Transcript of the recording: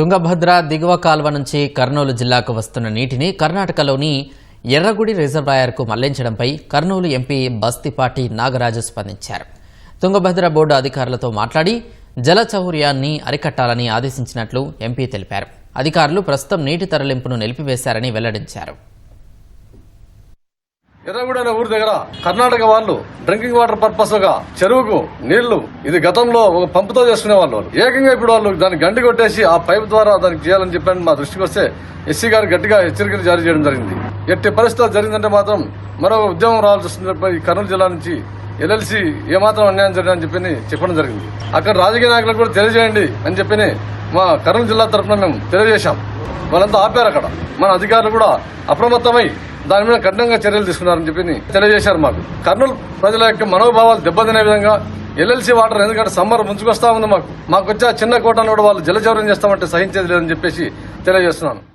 తుంగభద్ర దిగువ కాల్వ నుంచి కర్నూలు జిల్లాకు వస్తున్న నీటిని కర్ణాటకలోని ఎర్రగుడి రిజర్వాయర్కు మళ్ళించడంపై కర్నూలు ఎంపీ బస్తిపాటి నాగరాజు స్పందించారు. తుంగభద్ర బోర్డు అధికారులతో మాట్లాడి జల చౌర్యాన్ని అరికట్టాలని ఆదేశించినట్లు ఎంపీ తెలిపారు. అధికారులు ప్రస్తుతం నీటి తరలింపును నిలిపివేశారని వెల్లడించారు. ఎర్రగూడ అనే ఊరి దగ్గర కర్ణాటక వాళ్ళు డ్రింకింగ్ వాటర్ పర్పస్గా చెరువుకు నీళ్ళు ఇది గతంలో ఒక పంపుతో చేసుకునే వాళ్ళు. ఏకంగా ఇప్పుడు వాళ్ళు దాన్ని గండి కొట్టేసి ఆ పైప్ ద్వారా దానికి చేయాలని చెప్పాను మా దృష్టికి వస్తే ఎస్సీ గారు గట్టిగా హెచ్చరికలు జారీ చేయడం జరిగింది. ఎట్టి పరిస్థితులు జరిగిందంటే మాత్రం మరో ఉద్యమం రావాల్సి వస్తుంది కర్నూలు జిల్లా నుంచి ఎల్ఎల్సి ఏమాత్రం అన్యాయం జరిగిందని చెప్పి చెప్పడం జరిగింది. అక్కడ రాజకీయ నాయకులకు కూడా తెలియజేయండి అని చెప్పి మా కర్నూలు జిల్లా తరఫున మేము తెలియజేశాం. వాళ్ళంతా ఆపారు అక్కడ. మన అధికారులు కూడా అప్రమత్తమై దాని మీద కఠినంగా చర్యలు తీసుకున్నారని చెప్పి తెలియజేశారు మాకు. కర్నూలు ప్రజల యొక్క మనోభావాలు దెబ్బతినే విధంగా ఎల్ఎల్సీ వాటర్ ఎందుకంటే సమ్మర్ ముంచుకొస్తా ఉంది మాకు. మాకు వచ్చే ఆ చిన్న కోటను కూడా వాళ్ళు జలచౌర్యం చేస్తామంటే సహించేది లేదని చెప్పేసి తెలియజేస్తున్నాను.